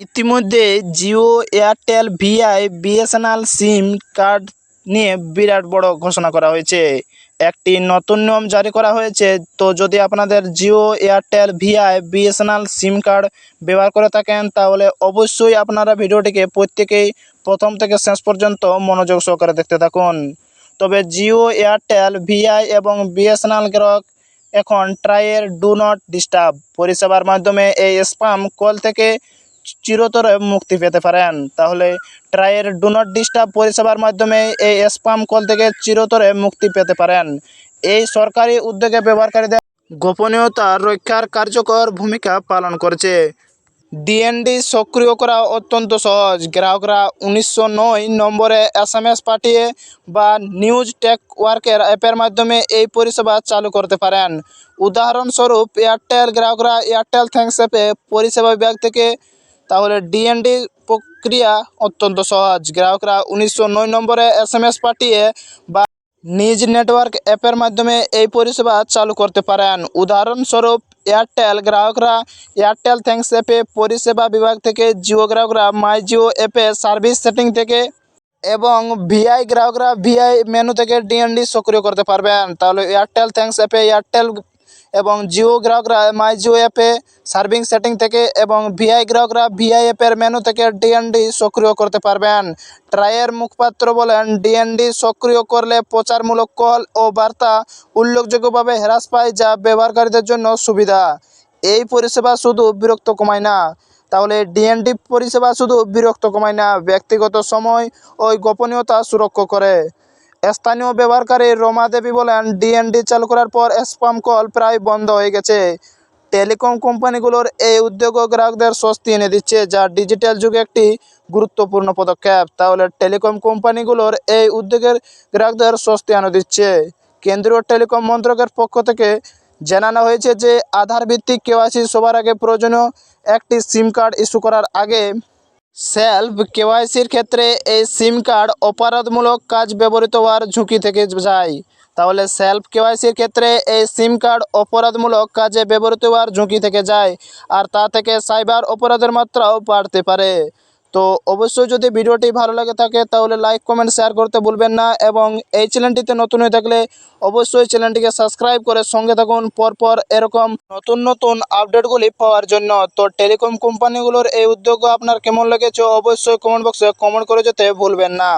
ইতিমধ্যে Jio, Airtel, Vi, BSNL, SIM card নিয়ে বিরাট বড় ঘোষণা করা হয়েছে। একটি নতুন নিয়ম জারি করা হয়েছে। তো যদি আপনাদের জিও, এয়ারটেল, ভিআই, বিএসএনএল, সিম কার্ড ব্যবহার করে থাকেন, তাহলে অবশ্যই আপনারা ভিডিওটিকে প্রত্যেকেই প্রথম থেকে শেষ পর্যন্ত মনোযোগ সহকারে দেখতে থাকুন। তবে জিও, এয়ারটেল, ভিআই এবং বিএসএনএল গ্রাহক এখন ট্রাইয়ের ডু নট ডিস্টার্ব পরিষেবার মাধ্যমে এই স্পাম কল থেকে চিরতরে মুক্তি পেতে পারেন। তাহলে ট্রাইয়ের ডু নট ডিস্টার্ব পরিষেবার মাধ্যমে এই স্পাম কল থেকে চিরতরে মুক্তি পেতে পারেন। এই সরকারি উদ্যোগে ব্যবহারকারীদের গোপনীয়তা রক্ষার কার্যকর ভূমিকা পালন করছে। ডিএনডি সক্রিয় করা অত্যন্ত সহজ। গ্রাহকরা উনিশশো নয় নম্বরে এস এম এস পাঠিয়ে বা নিউজ টেক ওয়ার্কের অ্যাপের মাধ্যমে এই পরিষেবা চালু করতে পারেন। উদাহরণস্বরূপ এয়ারটেল। গ্রাহকরা এয়ারটেল থ্যাঙ্কস অ্যাপে পরিষেবা বিভাগ থেকে তাহলে ডিএনডি প্রক্রিয়া অত্যন্ত সহজ। গ্রাহকরা উনিশশো নয় নম্বরে এস এম এস পাঠিয়ে বা নিজ নেটওয়ার্ক অ্যাপের মাধ্যমে এই পরিষেবা চালু করতে পারেন। উদাহরণস্বরূপ এয়ারটেল গ্রাহকরা এয়ারটেল থ্যাঙ্কস অ্যাপে পরিষেবা বিভাগ থেকে জিও গ্রাহকরা মাই জিও অ্যাপে সার্ভিস সেটিং থেকে এবং ভিআই গ্রাহকরা ভিআই মেনু থেকে ডিএনডি সক্রিয় করতে পারবেন। তাহলে এয়ারটেল থ্যাঙ্কস অ্যাপে এয়ারটেল এবং জিও গ্রাহকরা মাই জিও অ্যাপে সার্ভিং সেটিং থেকে এবং ভিআই গ্রাহকরা ভিআই অ্যাপের মেনু থেকে ডিএনডি সক্রিয় করতে পারবেন। ট্রাইয়ের মুখপাত্র বলেন ডিএনডি সক্রিয় করলে প্রচারমূলক কল ও বার্তা উল্লেখযোগ্যভাবে হ্রাস পায় যা ব্যবহারকারীদের জন্য সুবিধা। এই পরিষেবা শুধু বিরক্ত কমায় না। তাহলে ডিএনডি পরিষেবা শুধু বিরক্ত কমায় না, ব্যক্তিগত সময় ওই গোপনীয়তা সুরক্ষা করে। স্থানীয় ব্যবহারকারী রমা দেবী বলেন ডিএনডি চালু করার পর স্পাম কল প্রায় বন্ধ হয়ে গেছে। টেলিকম কোম্পানিগুলোর এই উদ্যোগও গ্রাহকদের স্বস্তি এনে দিচ্ছে, যা ডিজিটাল যুগে একটি গুরুত্বপূর্ণ পদক্ষেপ। তাহলে টেলিকম কোম্পানিগুলোর এই উদ্যোগের গ্রাহকদের স্বস্তি এনে দিচ্ছে। কেন্দ্রীয় টেলিকম মন্ত্রকের পক্ষ থেকে জানানো হয়েছে যে, আধার ভিত্তিক কেওয়াইসি সবার আগে প্রয়োজনীয় একটি সিম কার্ড ইস্যু করার আগে সেলফ কেওয়াইসির ক্ষেত্রে এই সিম কার্ড অপরাধমূলক কাজ ব্যবহৃত হওয়ার ঝুঁকি থেকে যায়। তাহলে সেলফ কেওয়াইসির ক্ষেত্রে এই সিম কার্ড অপরাধমূলক কাজে ব্যবহৃত হওয়ার ঝুঁকি থেকে যায়, আর তা থেকে সাইবার অপরাধের মাত্রাও বাড়তে পারে। তো অবশ্যই যদি ভিডিওটি ভালো লাগে থাকে, তাহলে লাইক কমেন্ট শেয়ার করতে ভুলবেন না এবং এই চ্যানেলটিতে নতুন হয়ে থাকলে অবশ্যই চ্যানেলটিকে সাবস্ক্রাইব করে সঙ্গে থাকুন। পরপর এরকম নতুন নতুন আপডেটগুলি পাওয়ার জন্য। তো টেলিকম কোম্পানিগুলোর এই উদ্যোগ আপনার কেমন লেগেছে, অবশ্যই কমেন্ট বক্সে কমেন্ট করে যেতে ভুলবেন না।